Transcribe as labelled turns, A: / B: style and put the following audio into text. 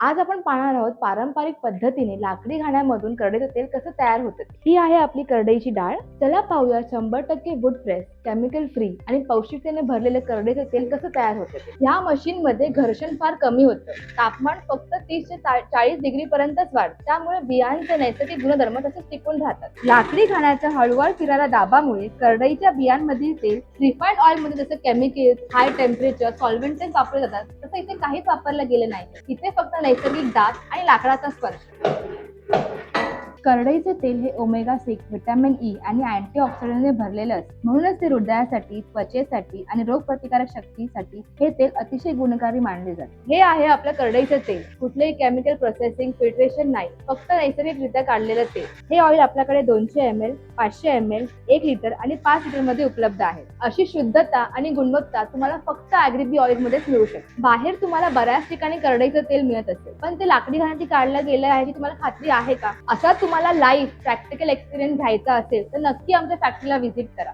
A: आज आपण पाहणार आहोत पारंपरिक पद्धतीने लाकडी घाण्यामधून करडईचं तेल कसं तयार होतं. ही आहे आपली करडईची डाळ. चला पाहूया शंभर टक्के वूड प्रेस केमिकल फ्री आणि पौष्टिकतेने भरलेलं करडईचं तेल कसं तयार होतं ह्या मशीन मध्ये घर्षण फार कमी होतं. तापमान फक्त तीस ते चाळीस डिग्री पर्यंतच वाढतं. त्यामुळे बियांचे नैसर्गिक गुणधर्म तसेच टिकून राहतात. लाकडी घाण्याच्या हळूवार फिरायला दाबामुळे करडईच्या बियांमधील तेल रिफाईंड ऑइलमध्ये जसं केमिकल्स हाय टेम्परेचर सॉल्व्हेंटेज वापरले जातात. तसं इथे काहीच वापरलं गेलं नाही. इथे फक्त नैसर्गिक दात आणि लाकडाचा स्पर्श. करडईचे तेल हे ओमेगा सिक्स व्हिटॅमिन ई आणि अँटीऑक्सिडंटने भरलेलं असतं. म्हणूनच ते हृदयासाठी त्वचेसाठी आणि रोगप्रतिकारक शक्तीसाठी हे तेल अतिशय गुणकारी मानले जाते. हे आहे आपलं करडईचं तेल. कुठलेही केमिकल प्रोसेसिंग फिल्ट्रेशन नाही. फक्त नैसर्गिकरित्या काढलेलं तेल. हे ऑइल आपल्याकडे दोनशे एम एल पाचशे एम एल एक लिटर आणि पाच लिटरमध्ये उपलब्ध आहे. अशी शुद्धता आणि गुणवत्ता तुम्हाला फक्त अॅग्रिबी ऑइल मध्येच मिळू शकते. बाहेर तुम्हाला बऱ्याच ठिकाणी करडईचं तेल मिळत असेल. पण ते लाकडी घाण्याची काढलं गेलं आहे की तुम्हाला खात्री आहे का? असा तुम्हाला तुम्हाला लाईव्ह प्रॅक्टिकल एक्सपिरियन्स घ्यायचा असेल तर नक्की आमच्या फॅक्टरीला व्हिजिट करा.